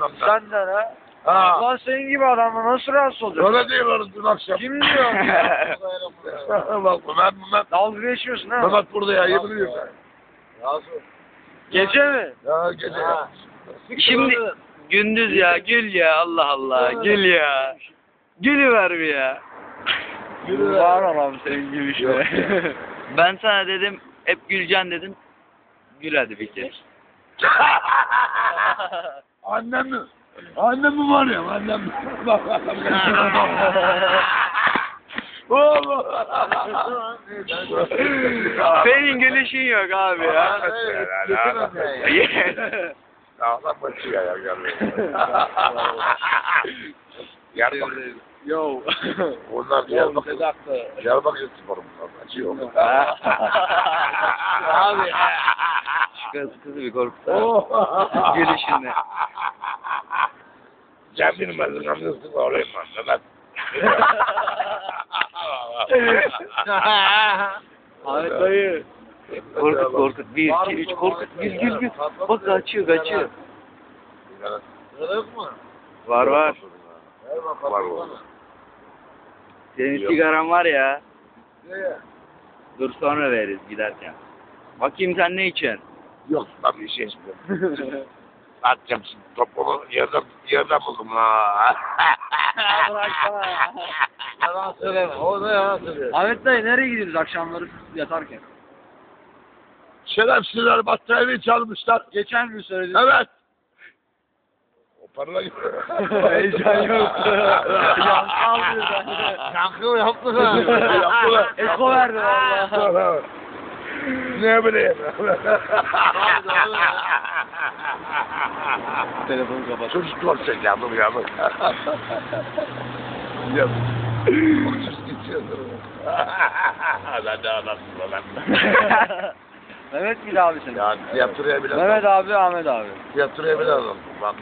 bilmem ne. Senden ha? Ha. Lan senin gibi adamla nasıl rahatsız olacak? Öyle diyorlar dün akşam. Kim diyor? Bak Mehmet, Mehmet, Dalga geçmiyorsun ha? Mehmet burada ya yemin ediyorum. Gece mi? Ya gece ya. Şimdi gündüz ya gül ya Allah Allah gül ya. Gülü ver bir ya. Var adam senin gibi işte. Ben sana dedim hep güleceksin dedim. Gül hadi bir kez. Annem mi? Annem mi var ya annem mi? Bak bak Senin gülüşün yok abi ya. Ağzım başıyor ya gelmiyor. Diyarbakır. Yo. Onlar Diyarbakır. Diyarbakır sporu bunlar. Açıyor. Abi. Kız kızı bir korkutsa. Oh. Cemil'in ben namlusu olayım. Mehmet. Ahmet dayı. Korkut korkut. Bir iki üç korkut. Gül gül gül. Bak kaçıyor kaçıyor. Var var. Var var. Senin sigaran var ya. Dur sonra veririz giderken. Bakayım sen ne içiyorsun? Yok ben bir şey içmiyorum. Atacağım şimdi topumu yerden, yerden buldum ha. Yalan söyleme. O da yalan söylüyor. Ahmet dayı nereye gidiyoruz akşamları yatarken? Şerefsizler battaniyeyi çalmışlar. Geçen gün söyledin. Evet. O parayla gidiyor. Heyecan yoktu. Yankı aldı Yankı yaptı Yaptılar. Eko verdi valla. ne bileyim. Telefonu kapat. Yandım. Yandım. O çocuk geçiyordur. Lan ne anasın lan. Mehmet miydi abi senin? Ya tiyatroya bile Mehmet abi Ahmet abi. tiyatroya bile adam. Bak